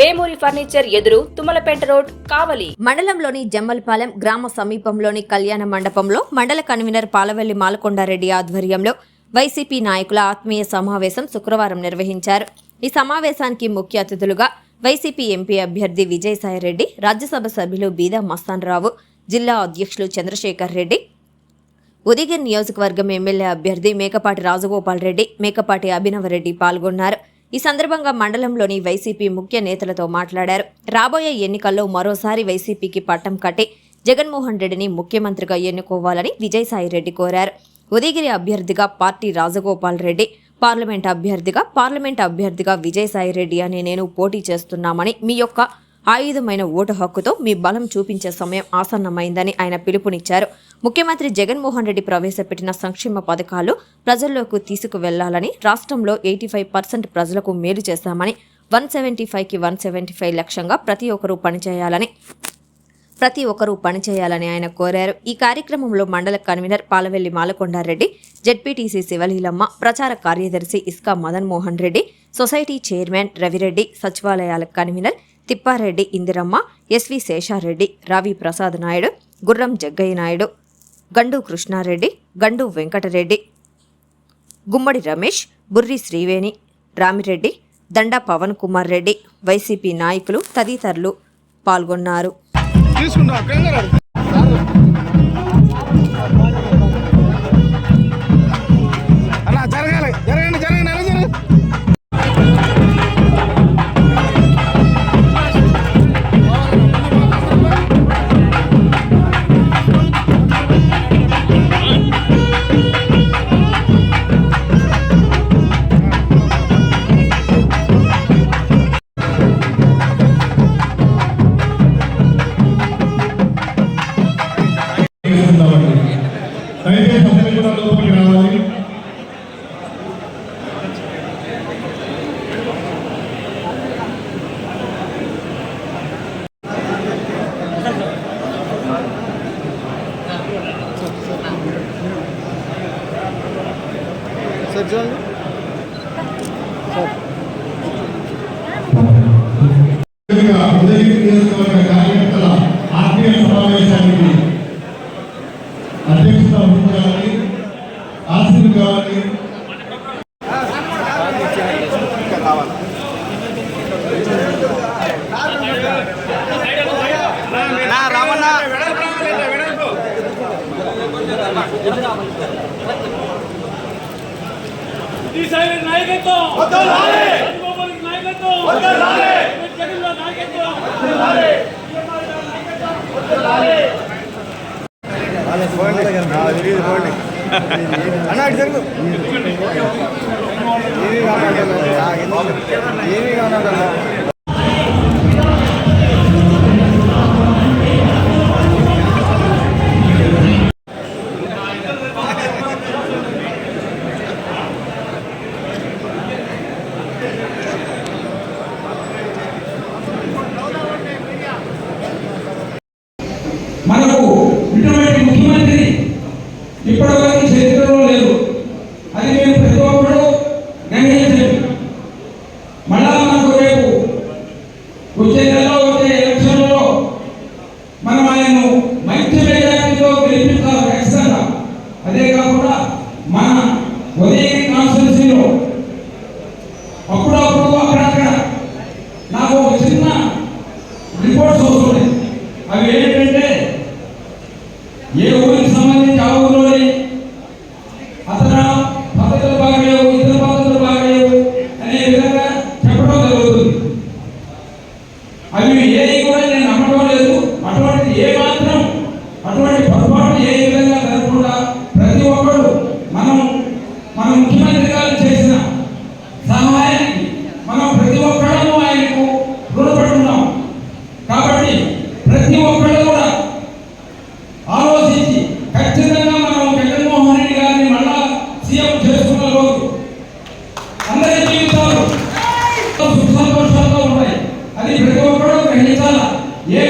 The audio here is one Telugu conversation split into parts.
వేమూరి ఫర్నిచర్ ఎదురు తుమ్మలపేట రోడ్ కావలి. మండలంలోని జమ్మలపాలెం గ్రామ సమీపంలోని కళ్యాణ మండపంలో మండల కన్వీనర్ పాలవెల్లి మాలకొండారెడ్డి ఆధ్వర్యంలో వైసీపీ నాయకుల ఆత్మీయ సమావేశం శుక్రవారం నిర్వహించారు. ఈ సమావేశానికి ముఖ్య అతిథులుగా వైసీపీ ఎంపీ అభ్యర్థి విజయసాయిరెడ్డి రాజ్యసభ సభ్యులు బీదా మస్తాన్ రావు జిల్లా అధ్యక్షులు చంద్రశేఖర్ రెడ్డి ఉదయగిరి నియోజకవర్గం ఎమ్మెల్యే అభ్యర్థి మేకపాటి రాజగోపాల్ రెడ్డి మేకపాటి అభినవరెడ్డి పాల్గొన్నారు. ఈ సందర్భంగా మండలంలోని వైసీపీ ముఖ్య నేతలతో మాట్లాడారు. రాబోయే ఎన్నికల్లో మరోసారి వైసీపీకి పట్టం కట్టి జగన్మోహన్ రెడ్డిని ముఖ్యమంత్రిగా ఎన్నుకోవాలని విజయసాయిరెడ్డి కోరారు. ఉదయగిరి అభ్యర్థిగా పార్టీ రాజగోపాల్ రెడ్డి పార్లమెంట్ అభ్యర్థిగా పార్లమెంట్ అభ్యర్థిగా విజయసాయిరెడ్డి అనే నేను పోటీ చేస్తున్నామని మీ యొక్క ఆయుధమైన ఓటు హక్కుతో మీ బలం చూపించే సమయం ఆసన్నమైందని ఆయన పిలుపునిచ్చారు. ముఖ్యమంత్రి జగన్మోహన్ రెడ్డి ప్రవేశపెట్టిన సంక్షేమ పథకాలు ప్రజల్లోకి తీసుకువెళ్ళాలని రాష్ట్రంలో ఎయిటీ ఫైవ్ పర్సెంట్ ప్రజలకు మేలు చేశామని వన్ సెవెంటీ ఫైవ్కి వన్ సెవెంటీ ఫైవ్ లక్ష్యంగా ప్రతి ఒక్కరూ పనిచేయాలని ప్రతి ఒక్కరూ పనిచేయాలని ఆయన కోరారు. ఈ కార్యక్రమంలో మండల కన్వీనర్ పాలవెల్లి మాలకొండారెడ్డి జెడ్పీటీసీ శివలీలమ్మ ప్రచార కార్యదర్శి ఇస్కా మదన్ మోహన్ రెడ్డి సొసైటీ చైర్మన్ రవిరెడ్డి సచివాలయాల కన్వీనర్ తిప్పారెడ్డి ఇందిరమ్మ ఎస్వి శేషారెడ్డి రావి ప్రసాద్ నాయుడు గుర్రం జగ్గయ్య నాయుడు గండు కృష్ణారెడ్డి గండు వెంకటరెడ్డి. గుమ్మడి రమేష్ బుర్రి శ్రీవేణి రామిరెడ్డి దండ పవన్ కుమార్ రెడ్డి వైసీపీ నాయకులు తదితరులు పాల్గొన్నారు. దయచేసి అందరూ కూడా లోపలికి రావాలి. సార్ కార్యకర్తల ఆత్మీయ సమావేశానికి అన్న ఇటు జరుగు ఏమీ కావాలి ఏమి కావాలి మంచి మెజార్టీతో గెలిపించాలి ఖచ్చితంగా అదే సీఎం చేసుకున్న రోజు అందరి జీవితాలు సుఖాలు ఉన్నాయి. అది ప్రతి ఒక్కరూ గ్రహించాలా? ఏ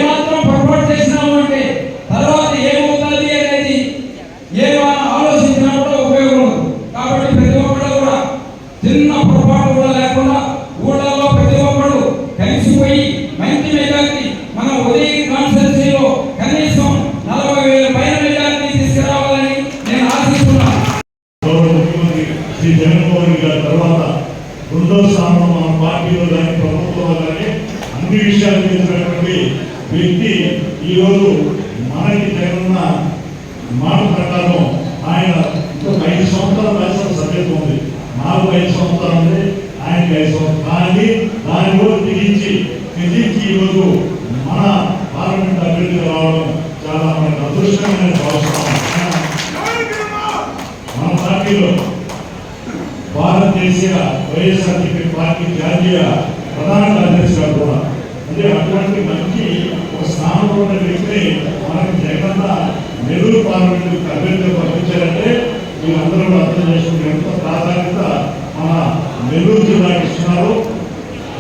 తెగించి ఈరోజు మన పార్లమెంట్ అభ్యర్థిగా రావడం చాలా మనకు అదృష్టమైన భావిస్తున్నాం మన పార్టీలో భారతదేశ వైఎస్ఆర్సీపీ పార్టీ జాతీయ ప్రధాన కార్యదర్శిగా కూడా. అంటే అటువంటి మంచి ఒక స్థానంలో ఉన్న వ్యక్తిని మనకు జగన్న నెల్లూరు పార్లమెంట్ అభ్యర్థిగా పంపించారంటే వీళ్ళందరూ కూడా అర్థం చేసుకుంటే ఎంత ప్రాధాన్యత మన నెల్లూరు జిల్లాకి ఇస్తున్నారు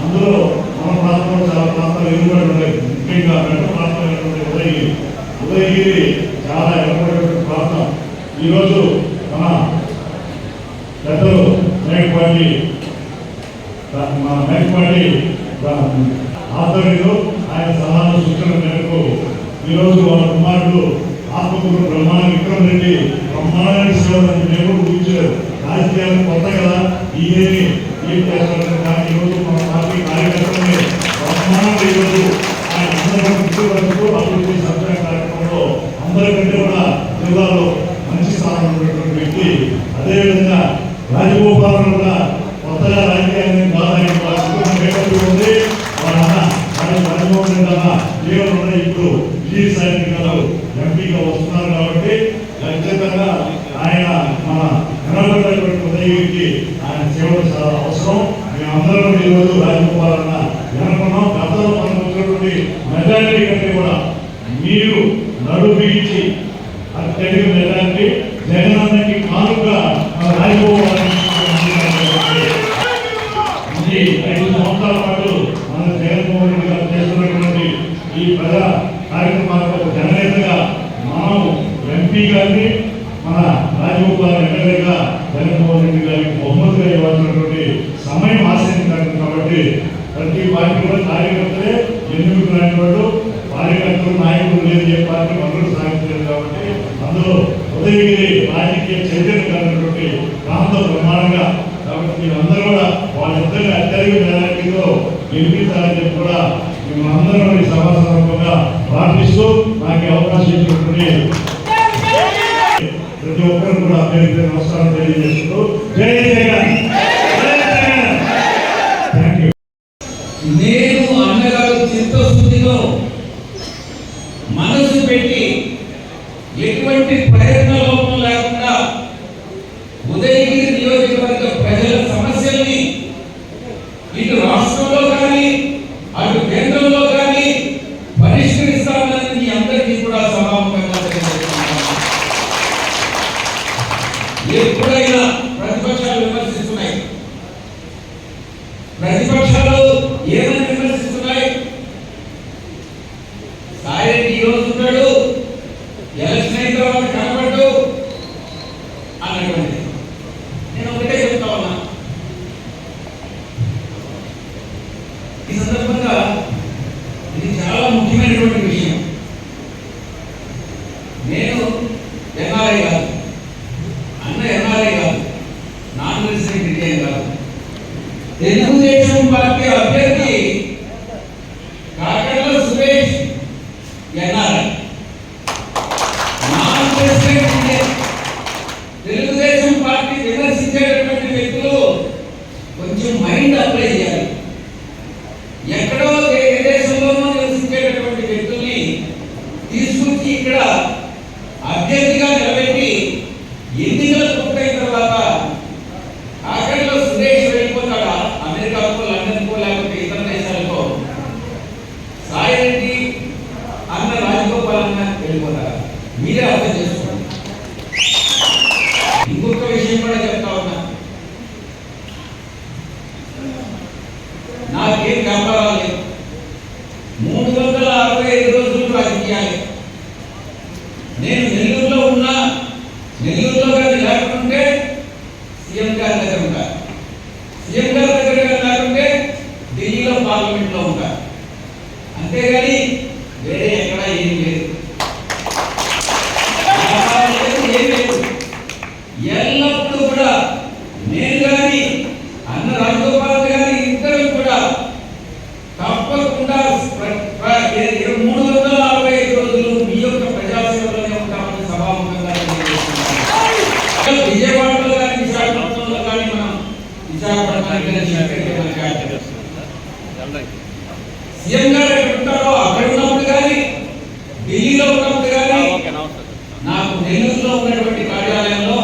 అందులో మన ప్రాంతంలో చాలా ప్రాంతాలు ఎదురుబడి ఉన్నాయి ముఖ్యంగా మెట్ట ప్రాంతమైనటువంటి ఉదయగిరి ఉదయగిరి చాలా ఎదురుబడి ప్రాంతం ఈరోజు మన పెద్దలు మేకపాటి మా మేకపాటి ఆధ్వర్యంలో ఆయన సలహాలు సూచనల మేరకు ఈరోజు వాళ్ళ కుమారుడు ఆత్మకూరు బ్రహ్మాండ విక్రమ్ రెడ్డి బ్రహ్మాండానికి సేవలు మేము కూర్చోలేదు రాజకీయాలు కొత్త కదా? ఈయన్ని ఏం చేస్తారు కానీ ఈరోజు మన పార్టీ కార్యకర్తలని బ్రహ్మాండ ఈరోజు ఆయన అందరూ వరకు అభివృద్ధి సంక్షేమ కార్యక్రమంలో అందరికంటే కూడా జిల్లాలో మంచి స్థానం ఉన్నటువంటి వ్యక్తి. అదేవిధంగా రాజగోపాలను కూడా కొత్తగా రాజకీయాన్ని బాధాయి ఉంది. వాళ్ళ ఆయన రాజ- రాజమోహన్ రెడ్డి ఇప్పుడు విజయ సాయి కదా ఎంపీగా వస్తున్నారు కాబట్టి ఖచ్చితంగా ఆయన మన కనబడినటువంటి ఉదయగిరికి ఆయన సేవలు చాలా అవసరం. మేమందరం ఈరోజు రాజగోపాల్ జనకున్నాం గతంలో మనం వచ్చినటువంటి మెజారిటీ కంటే కూడా మీరు నడు బిగించి అత్యధిక మెజారిటీ జగనన్నకి కానుక మన రాజగోపాల్ ఇది ఐదు సంవత్సరాల పాటు మన జగన్మోహన్ రెడ్డి గారు చేస్తున్నటువంటి ఈ ప్రజా కార్యక్రమాలకు జననేతగా మనం ఎంపీ గారిని మన రాజగోపాల్ ఎమ్మెల్యేగా జగన్మోహన్ రెడ్డి గారికి బహుమతిగా ఇవ్వాల్సినటువంటి సమయం ఆశించారు కాబట్టి ప్రతి పార్టీ కూడా కార్యకర్తలే ఎన్నికలు రాని వాళ్ళు కార్యకర్తలు నాయకులు లేదు ఏ పార్టీ మద్దతు సాధించలేదు కాబట్టి అందులో ఉదయగిరి రాజకీయ చైతన్యం ప్రాంత ప్రాంతం ప్రమాణంగా కాబట్టి మీరందరూ కూడా వాళ్ళిద్దరిని అత్యధిక మెజారిటీతో గెలిపించాలని చెప్పి కూడా మిమ్మల్ని అందరూ ఈ సభా సందర్భంగా ప్రార్థిస్తూ నాకు అవకాశం ఇచ్చినటువంటి ప్రతి ఒక్కరు కూడా అభ్యర్థి నమస్కారం తెలియజేస్తూ జై జగన్! నేను అన్నగారు చిత్తశుద్ధిలో మనసు పెట్టి ఎటువంటి ప్రయత్న లోపం లేకుండా ఉదయగిరి నియోజకవర్గ ప్రజల సమస్యల్ని ఇటు రాష్ట్రంలో కానీ అటు కేంద్రంలో కానీ పరిష్కరిస్తామని మీ అందరికీ కూడా సభాముఖంగా ఎప్పుడైనా ప్రతిపక్షాలు విమర్శిస్తున్నాయి. ప్రతిపక్ష ఏమని విమర్శిస్తున్నాయి సాయంత్రం ఈ రోజు ఉన్నాడు ఎలక్షన్ అయిన తర్వాత కనబడ్డు అన్నటువంటి నేను ఒకటే చెప్తా ఉన్నా ఈ సందర్భంగా ఇది చాలా ముఖ్యమైనటువంటి విషయం నేను ఎన్ఆర్ఐ కాదు అన్న ఎన్ఆర్ఐ కాదు నాన్ రెసిడెంట్ ఇండియన్ కాదు తెలుగుదేశం పార్టీ అభ్యర్థి Kakarla Suresh NRI non president Indian Telugu Desam party విమర్శించేటటువంటి వ్యక్తులు కొంచెం మైండ్ అప్లై చేయాలి ఎక్కడో ఏ దేశంలోనో నివసించేటటువంటి వ్యక్తుల్ని తీసుకొచ్చి ఇక్కడ అభ్యర్థిగా నిలబెట్టి ఎన్నికలు పూర్తయిన తర్వాత ఆఖరిలో సురేష్ వెళ్ళిపోతాడా అమెరికాకో లండన్కో లేకపోతే ఇతర దేశాలకో సాయిరెడ్డి అన్న రాజగోపాల్ అన్న వెళ్ళిపోతారా మీరే అర్థం చేసుకోండి ఇంకొక విషయం కూడా చెప్తా ఉన్నా నాకేం వ్యాపారాలు మూడు వందల అరవై ఐదు రోజులు రాజకీయాలే నేను నెల్లూరులో ఉన్నా నెల్లూరులో కానీ లేకుంటే సీఎం గారి దగ్గర ఉంటా. సీఎం గారి దగ్గర కానీ లేకుంటే ఢిల్లీలో పార్లమెంట్లో ఉంటా. అంతేగాని వేరే ఎక్కడ ఏం లేదు, ఏం లేదు. ఎల్లప్పుడూ కూడా నేను కానీ అన్న రాజగోపాల్ గారి ఇద్దరు కూడా తప్పకుండా ప్ర- ప్ర- ఏ- ఏ మూడు వందల అరవై ఐదు రోజులు మీ యొక్క ప్రజాసేవలోనే ఉంటామని అందరికీ సీఎం గారు ఎక్కడ ఉంటారో అక్కడ ఉన్నప్పుడు కానీ ఢిల్లీలో ఉన్నప్పుడు కానీ నాకు నెల్లూరులో ఉన్నటువంటి కార్యాలయంలో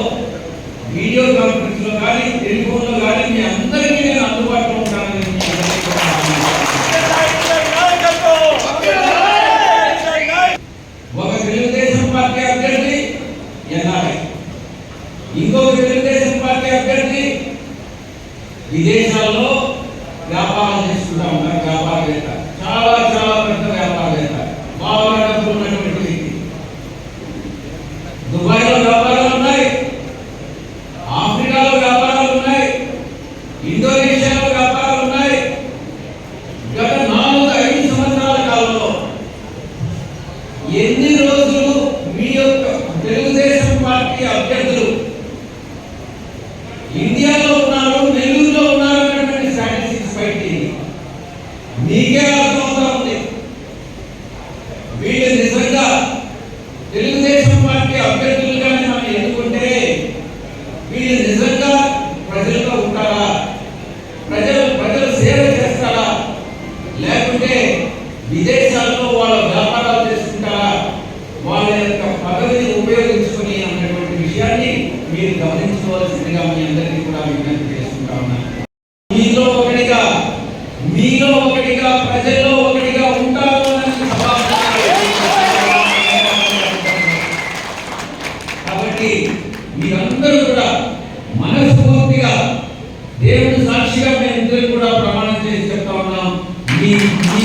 వీడియో కాన్ఫరెన్స్లో కానీ టెలిఫోన్లో కానీ మీ అందరికీ నేను అందుబాటులో ఉంటానని మీ అందరికీ కూడా హామీ ఒక తెలుగుదేశం పార్టీ అభ్యర్థి ఎన్ఆర్ఐ ఇంకొక తెలుగుదేశం పార్టీ అభ్యర్థి విదేశాల్లో వ్యాపారం చేసుకుంటా ఉంటారు వ్యాపారవేత్త చాలా చాలా పెద్ద వ్యాపారవేత్త బాగా డబ్బులు ఉన్నటువంటి వ్యక్తి దుబాయ్లో వ్యాపారాలు ఉన్నాయి ఆఫ్రికాలో వ్యాపారాలు ఉన్నాయి ఇండోనేషియాలో వ్యాపారాలు ఉన్నాయి గత నాలుగు ఐదు సంవత్సరాల కాలంలో ఎన్ని రోజులు మీ యొక్క తెలుగుదేశం పార్టీ అభ్యర్థులు ఇండియాలో ఉన్నారు నెల్లూరులో ఉన్నారు అనేటువంటి స్టాటిస్టిక్స్ బయట మీకే అర్థమవుతా ఉంది. వీళ్ళు నిజంగా తెలుగుదేశం పార్టీ అభ్యర్థులుగానే మనం ఎన్నుకుంటే వీళ్ళు నిజంగా ప్రజలతో ఉంటారా? ప్రజలు ప్రజలు సేవ చేస్తారా? లేకుంటే విదేశాల్లో వాళ్ళ వ్యాపారాలు చేసుకుంటారా? వాళ్ళ యొక్క పదవిని ఉపయోగించుకొని మీరు గమనించుకోవాల్సిందిగా మీ అందరికీ కూడా విజ్ఞప్తి చేసుకుంటా ఉన్నాను. మీలో ఒకటిగా మీలో ఒకటిగా ప్రజల్లో ఒకటిగా ఉంటారు కాబట్టి మీరందరూ కూడా మనస్ఫూర్తిగా దేవుడి సాక్షిగా మేము ఇద్దరు కూడా ప్రమాణం చేసి చెప్తా ఉన్నాం. మీ మీ